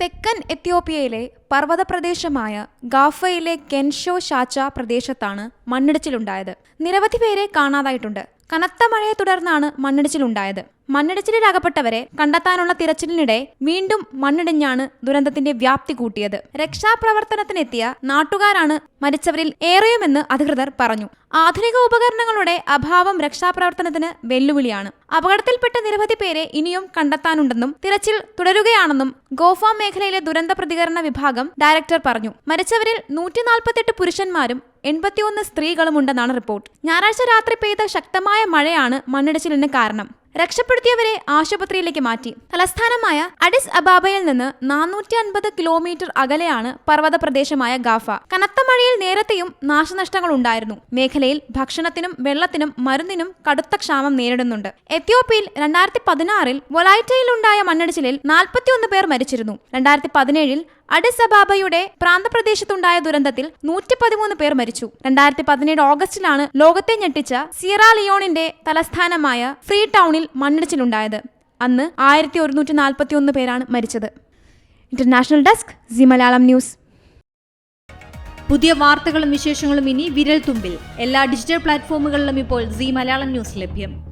തെക്കൻ എത്യോപ്യയിലെ പർവത പ്രദേശമായ ഗാഫയിലെ കെൻഷോ ഷാച്ച പ്രദേശത്താണ് മണ്ണിടിച്ചിലുണ്ടായത്. നിരവധി പേരെ കാണാതായിട്ടുണ്ട്. കനത്ത മഴയെ തുടർന്നാണ് മണ്ണിടിച്ചിലുണ്ടായത്. മണ്ണിടിച്ചിലിലകപ്പെട്ടവരെ കണ്ടെത്താനുള്ള തിരച്ചിലിനിടെ വീണ്ടും മണ്ണിടിഞ്ഞാണ് ദുരന്തത്തിന്റെ വ്യാപ്തി കൂട്ടിയത്. രക്ഷാപ്രവർത്തനത്തിനെത്തിയ നാട്ടുകാരാണ് മരിച്ചവരിൽ ഏറെയുമെന്ന് അധികൃതർ പറഞ്ഞു. ആധുനിക ഉപകരണങ്ങളുടെ അഭാവം രക്ഷാപ്രവർത്തനത്തിന് വെല്ലുവിളിയാണ്. അപകടത്തിൽപ്പെട്ട നിരവധി പേരെ ഇനിയും കണ്ടെത്താനുണ്ടെന്നും തിരച്ചിൽ തുടരുകയാണെന്നും ഗോഫ മേഖലയിലെ ദുരന്ത പ്രതികരണ വിഭാഗം ഡയറക്ടർ പറഞ്ഞു. മരിച്ചവരിൽ നൂറ്റി നാൽപ്പത്തെട്ട് പുരുഷന്മാരും എൺപത്തിയൊന്ന് സ്ത്രീകളുമുണ്ടെന്നാണ് റിപ്പോർട്ട്. ഞായറാഴ്ച രാത്രി പെയ്ത ശക്തമായ മഴയാണ് മണ്ണിടിച്ചിലിന് കാരണം. രക്ഷപ്പെടുത്തിയവരെ ആശുപത്രിയിലേക്ക് മാറ്റി. തലസ്ഥാനമായ അഡിസ് അബാബയിൽ നിന്ന് നാനൂറ്റി അൻപത് കിലോമീറ്റർ അകലെയാണ് പർവത പ്രദേശമായ ഗാഫ. കനത്ത മഴയിൽ നേരത്തെയും നാശനഷ്ടങ്ങൾ ഉണ്ടായിരുന്നു. മേഖലയിൽ ഭക്ഷണത്തിനും വെള്ളത്തിനും മരുന്നിനും കടുത്ത ക്ഷാമം നേരിടുന്നുണ്ട്. എത്യോപ്യയിൽ രണ്ടായിരത്തി പതിനാറിൽ വൊലൈറ്റയിലുണ്ടായ മണ്ണിടിച്ചിലിൽ നാൽപ്പത്തിയൊന്ന് പേർ മരിച്ചിരുന്നു. രണ്ടായിരത്തി പതിനേഴിൽ അഡിസ് അബാബയുടെ പ്രാന്തപ്രദേശത്തുണ്ടായ ദുരന്തത്തിൽ നൂറ്റി പതിമൂന്ന് പേർ മരിച്ചു. രണ്ടായിരത്തി പതിനേഴ് ഓഗസ്റ്റിലാണ് ലോകത്തെ ഞെട്ടിച്ച സിയറ ലിയോണിന്റെ തലസ്ഥാനമായ ഫ്രീ ടൗണിൽ മണ്ണിടിച്ചിലുണ്ടായത്. അന്ന് ആയിരത്തി ഒരുന്നൂറ്റി നാൽപ്പത്തി ഒന്ന് പേരാണ് മരിച്ചത്. International desk C Malayalam news. പുതിയ വാർത്തകളും വിശേഷങ്ങളും ഇനി വിരൽ തുമ്പിൽ എല്ലാ ഡിജിറ്റൽ പ്ലാറ്റ്ഫോമുകളിലും ഇപ്പോൾ സി മലയാളം ന്യൂസ് ലഭ്യം.